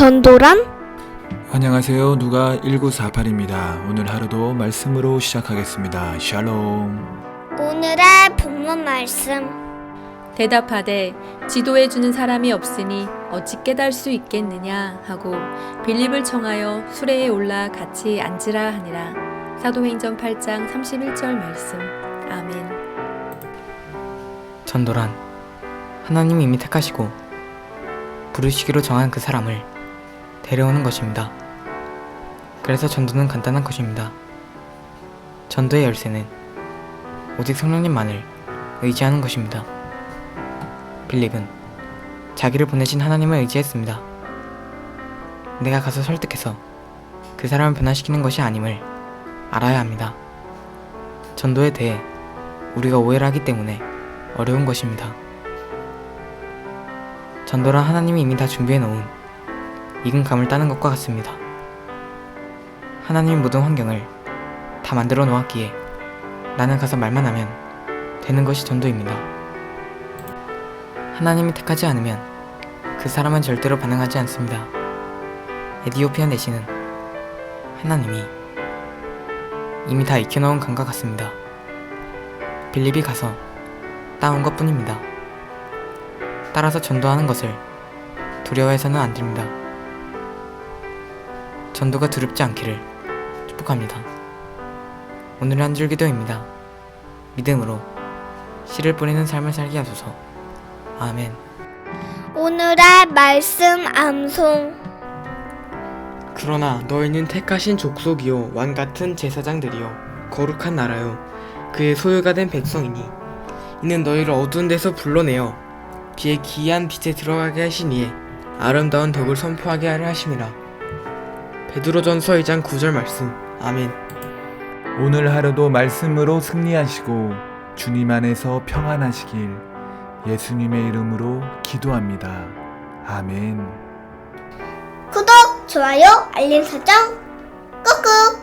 전도란 안녕하세요. 누가 1948입니다. 오늘 하루도 말씀으로 시작하겠습니다. 샬롬. 오늘의 본문 말씀 대답하되 지도해 주는 사람이 없으니 어찌 깨달 수 있겠느냐 하고 빌립을 청하여 수레에 올라 같이 앉으라 하니라 사도행전 8장 31절 말씀 아멘 전도란 하나님이 이미 택하시고 부르시기로 정한 그 사람을 데려오는 것입니다. 그래서 전도는 간단한 것입니다. 전도의 열쇠는 오직 성령님만을 의지하는 것입니다. 빌립은 자기를 보내신 하나님을 의지했습니다. 내가 가서 설득해서 그 사람을 변화시키는 것이 아님을 알아야 합니다. 전도에 대해 우리가 오해를 하기 때문에 어려운 것입니다. 전도란 하나님이 이미 다 준비해 놓은 익은 감을 따는 것과 같습니다. 하나님이 모든 환경을 다 만들어 놓았기에 나는 가서 말만 하면 되는 것이 전도입니다. 하나님이 택하지 않으면 그 사람은 절대로 반응하지 않습니다. 에디오피아 내시는 하나님이 이미 다 익혀놓은 감과 같습니다. 빌립이 가서 따온 것 뿐입니다. 따라서 전도하는 것을 두려워해서는 안 됩니다. 전도가 두렵지 않기를 축복합니다. 오늘의 한줄 기도입니다. 믿음으로 씨를 뿌리는 삶을 살게 하소서. 아멘. 오늘의 말씀 암송 그러나 너희는 택하신 족속이요 왕 같은 제사장들이요 거룩한 나라요 그의 소유가 된 백성이니 이는 너희를 어두운 데서 불러내어 그의 기이한 빛에 들어가게 하시니에 아름다운 덕을 선포하게 하려 하심이라 베드로전서 2장 9절 말씀 아멘 오늘 하루도 말씀으로 승리하시고 주님 안에서 평안하시길 예수님의 이름으로 기도합니다. 아멘. 구독, 좋아요, 알림 설정 꾹꾹